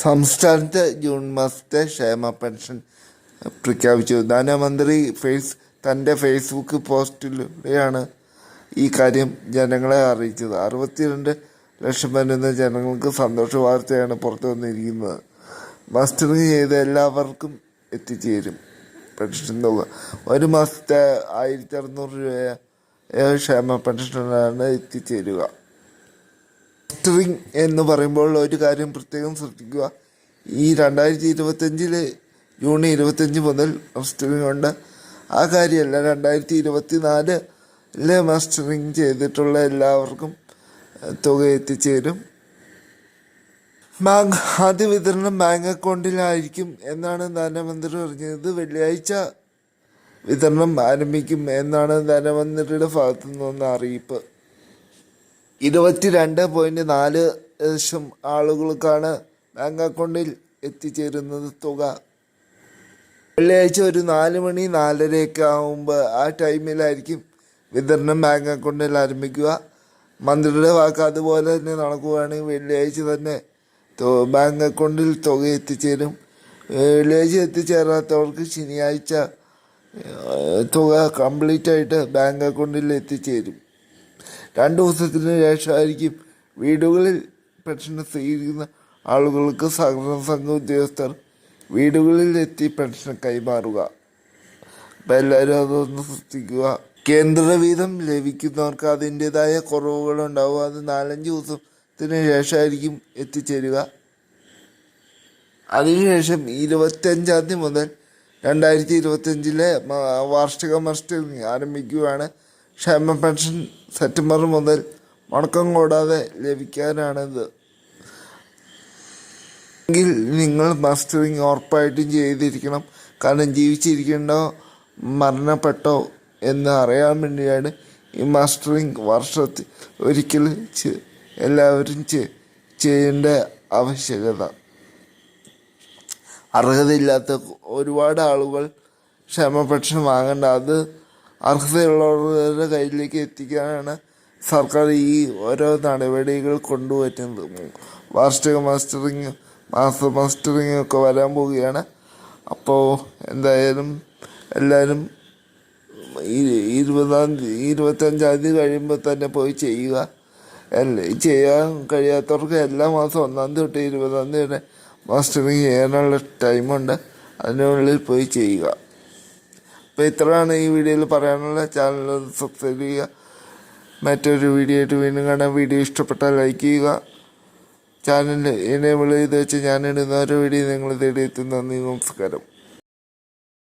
സംസ്ഥാനത്ത് ജൂൺ മാസത്തെ ക്ഷേമ പെൻഷൻ പ്രഖ്യാപിച്ചു. ധനമന്ത്രി ഫേസ് തന്റെ ഫേസ്ബുക്ക് പോസ്റ്റിലൂടെയാണ് ഈ കാര്യം ജനങ്ങളെ അറിയിച്ചത്. അറുപത്തിരണ്ട് ലക്ഷം വരുന്ന ജനങ്ങൾക്ക് സന്തോഷ വാർത്തയാണ് പുറത്തു വന്നിരിക്കുന്നത്. മസ്റ്ററിങ് ചെയ്ത് എല്ലാവർക്കും എത്തിച്ചേരും പെൻഷൻ തുക. ഒരു മാസത്തെ ആയിരത്തി അറുന്നൂറ് രൂപ ക്ഷേമ പെൻഷനാണ് എത്തിച്ചേരുക. മസ്റ്ററിങ് എന്ന് പറയുമ്പോൾ ഒരു കാര്യം പ്രത്യേകം ശ്രദ്ധിക്കുക. ഈ രണ്ടായിരത്തി ഇരുപത്തഞ്ചിൽ ജൂൺ ഇരുപത്തഞ്ച് മുതൽ മസ്റ്ററിങ് ഉണ്ട് ആ കാര്യമല്ല രണ്ടായിരത്തി ഇരുപത്തി നാലിൽ മസ്റ്ററിങ് ചെയ്തിട്ടുള്ള എല്ലാവർക്കും തുക എത്തിച്ചേരും. ബാങ്ക് ആദ്യ വിതരണം ബാങ്ക് അക്കൗണ്ടിലായിരിക്കും എന്നാണ് ധനമന്ത്രി പറഞ്ഞത്. വെള്ളിയാഴ്ച വിതരണം ആരംഭിക്കും എന്നാണ് ധനമന്ത്രിയുടെ ഭാഗത്തു നിന്നുള്ള അറിയിപ്പ്. ഇരുപത്തിരണ്ട് പോയിന്റ് നാല് ലക്ഷം ആളുകൾക്കാണ് ബാങ്ക് അക്കൗണ്ടിൽ എത്തിച്ചേരുന്നത് തുക. വെള്ളിയാഴ്ച ഒരു നാല് മണി നാലരയൊക്കെ ആകുമ്പോൾ ആ ടൈമിലായിരിക്കും വിതരണം ബാങ്ക് അക്കൗണ്ടിൽ ആരംഭിക്കുക. മന്ത്രിയുടെ വാക്ക് അതുപോലെ തന്നെ നടക്കുകയാണെങ്കിൽ വെള്ളിയാഴ്ച തന്നെ ബാങ്ക് അക്കൗണ്ടിൽ തുക എത്തിച്ചേരും. വെള്ളിയാഴ്ച എത്തിച്ചേരാത്തവർക്ക് ശനിയാഴ്ച തുക കംപ്ലീറ്റ് ആയിട്ട് ബാങ്ക് അക്കൗണ്ടിൽ എത്തിച്ചേരും. രണ്ട് ദിവസത്തിന് ശേഷമായിരിക്കും വീടുകളിൽ പെൻഷൻ സ്വീകരിക്കുന്ന ആളുകൾക്ക് സഹകരണ സംഘ ഉദ്യോഗസ്ഥർ വീടുകളിൽ എത്തി പെൻഷൻ കൈമാറുക. അപ്പം എല്ലാവരും അതൊന്ന് ശ്രദ്ധിക്കുക കേന്ദ്ര വീതം ലഭിക്കുന്നവർക്ക് അതിന്റെതായ കുറവുകൾ ഉണ്ടാവും അത് നാലഞ്ച് ദിവസത്തിന് ശേഷമായിരിക്കും എത്തിച്ചേരുക. അതിനുശേഷം ഇരുപത്തഞ്ചാം തീയതി മുതൽ രണ്ടായിരത്തി ഇരുപത്തഞ്ചിലെ വാർഷിക മസ്റ്ററിങ് ആരംഭിക്കുകയാണ്. ക്ഷേമ പെൻഷൻ സെപ്റ്റംബർ മുതൽ മുടക്കം കൂടാതെ ലഭിക്കാനാണിത്. എങ്കിൽ നിങ്ങൾ മസ്റ്ററിങ് ഉറപ്പായിട്ടും ചെയ്തിരിക്കണം. കാരണം ജീവിച്ചിരിക്കണ്ടോ മരണപ്പെട്ടോ എന്ന് അറിയാൻ വേണ്ടിയാണ് ഈ മാസ്റ്ററിങ് വർഷത്തിൽ ഒരിക്കൽ എല്ലാവരും ചെയ്യേണ്ട ആവശ്യകത. അർഹതയില്ലാത്ത ഒരുപാട് ആളുകൾ ക്ഷമ പെൻഷൻ വാങ്ങേണ്ട. അത് അർഹതയുള്ളവരുടെ കയ്യിലേക്ക് എത്തിക്കാനാണ് സർക്കാർ ഈ ഓരോ നടപടികൾ കൊണ്ടുവരുന്നത്. വാർഷിക മാസ്റ്ററിങ് മാസ മാസ്റ്ററിങ് ഒക്കെ വരാൻ പോവുകയാണ്. അപ്പോൾ എന്തായാലും എല്ലാവരും ഇരുപതാം തീയതി ഇരുപത്തഞ്ചാം തീയതി കഴിയുമ്പോൾ തന്നെ പോയി ചെയ്യുക. ചെയ്യാൻ കഴിയാത്തവർക്ക് എല്ലാ മാസം ഒന്നാം തീയതി തൊട്ട് ഇരുപതാം തീയതി വരെ മാസ്റ്ററിങ് ചെയ്യാനുള്ള ടൈമുണ്ട്. അതിനുള്ളിൽ പോയി ചെയ്യുക. അപ്പോൾ ഇത്രയാണ് ഈ വീഡിയോയിൽ പറയാനുള്ള. ചാനൽ സബ്സ്ക്രൈബ് ചെയ്യുക. മറ്റൊരു വീഡിയോ ആയിട്ട് വീണ്ടും കാണാൻ വീഡിയോ ഇഷ്ടപ്പെട്ടാൽ ലൈക്ക് ചെയ്യുക. ചാനൽ എനേബിൾ ചെയ്ത് വെച്ച് ഞാനിടുന്ന ഓരോ വീഡിയോ നിങ്ങൾ തേടി എത്തുന്ന നന്ദി നമസ്കാരം.